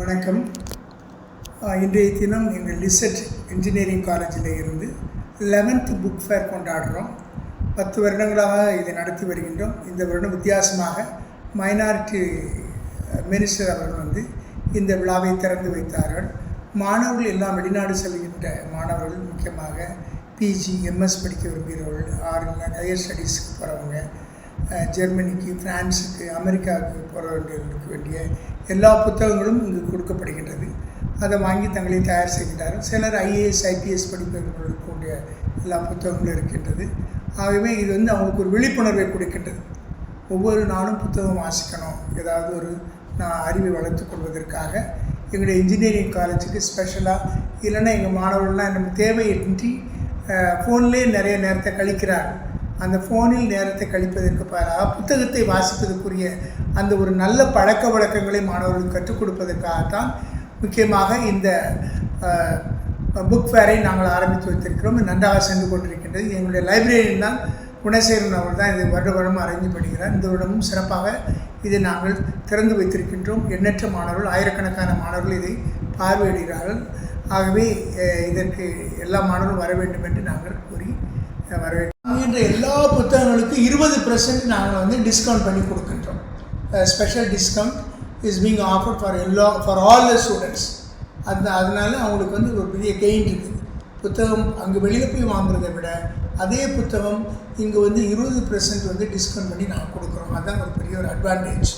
வணக்கம். இன்றைய தினம் எங்கள் லிசட் இன்ஜினியரிங் காலேஜில் இருந்து லெவன்த்து புக் ஃபேர் கொண்டாடுறோம். பத்து வருடங்களாக இதை நடத்தி வருகின்றோம். இந்த வருடம் வித்தியாசமாக மைனாரிட்டி மினிஸ்டர் அவர்கள் வந்து இந்த விழாவை திறந்து வைத்தார்கள். மாணவர்கள் எல்லாம் வெளிநாடு செல்கின்ற மாணவர்கள் முக்கியமாக பிஜி எம்எஸ் படிக்க விரும்புகிறவர்கள் ஆர் ஹையர் ஸ்டடீஸ்க்கு போகிறவங்க ஜெர்மனிக்கு பிரான்ஸுக்கு அமெரிக்காவுக்கு போகிறவர்களுக்கு வேண்டிய எல்லா புத்தகங்களும் இங்கு கொடுக்கப்படுகின்றது. அதை வாங்கி தங்களை தயார் செய்கிறார்கள் சிலர் ஐஏஎஸ் ஐபிஎஸ் படிப்பவர்களுக்கு கூடிய எல்லா புத்தகங்களும் இருக்கின்றது. ஆகவே இது வந்து அவங்களுக்கு ஒரு விழிப்புணர்வை கொடுக்கின்றது. ஒவ்வொரு நாளும் புத்தகம் வாசிக்கணும். ஏதாவது ஒரு நான் அறிவை வளர்த்துக் கொள்வதற்காக. எங்களுடைய இன்ஜினியரிங் காலேஜுக்கு ஸ்பெஷலாக இல்லைன்னா எங்கள் மாணவர்கள்லாம் நம்ம தேவையின்றி ஃபோன்லேயே நிறைய நேரத்தை கழிக்கிறார்கள் அந்த ஃபோனில் நேரத்தை கழிப்பதற்கு பதிலாக புத்தகத்தை வாசிப்பதற்குரிய அந்த ஒரு நல்ல பழக்க வழக்கங்களை மாணவர்களுக்கு கற்றுக் கொடுப்பதற்காகத்தான் முக்கியமாக இந்த புக் ஃபேரை நாங்கள் ஆரம்பித்து வைத்திருக்கிறோம். நன்றாக சென்று கொண்டிருக்கின்றது. எங்களுடைய லைப்ரரியன் தான் குணசேகரன் அவர்கள் தான் இதை வருட வருடம் அரேஞ்ச் பண்ணுகிறார் இந்த வருடமும் சிறப்பாக இதை நாங்கள் திறந்து வைத்திருக்கின்றோம். எண்ணற்ற மாணவர்கள் ஆயிரக்கணக்கான மாணவர்கள் இதை பார்வையிடுகிறார்கள். ஆகவே இதற்கு எல்லா மாணவர்களும் வர வேண்டும் என்று நாங்கள் கூறி வரவேற்கின்ற எல்லா புத்தகங்களுக்கும் இருபது பர்சன்ட் நாங்கள் வந்து டிஸ்கவுண்ட் பண்ணி கொடுக்கின்றோம். Special discount is being offer for எல்லா ஃபார் ஆல் த ஸ்டூடெண்ட்ஸ் அந்த அதனால அவங்களுக்கு வந்து ஒரு பெரிய கெயின் இருக்குது. புத்தகம் அங்கே வெளியில் போய் வாங்குறதை விட அதே புத்தகம் இங்கே வந்து இருபது பர்சன்ட் வந்து டிஸ்கவுண்ட் பண்ணி நாங்கள் கொடுக்குறோம். அதுதான் ஒரு பெரிய ஒரு அட்வான்டேஜ்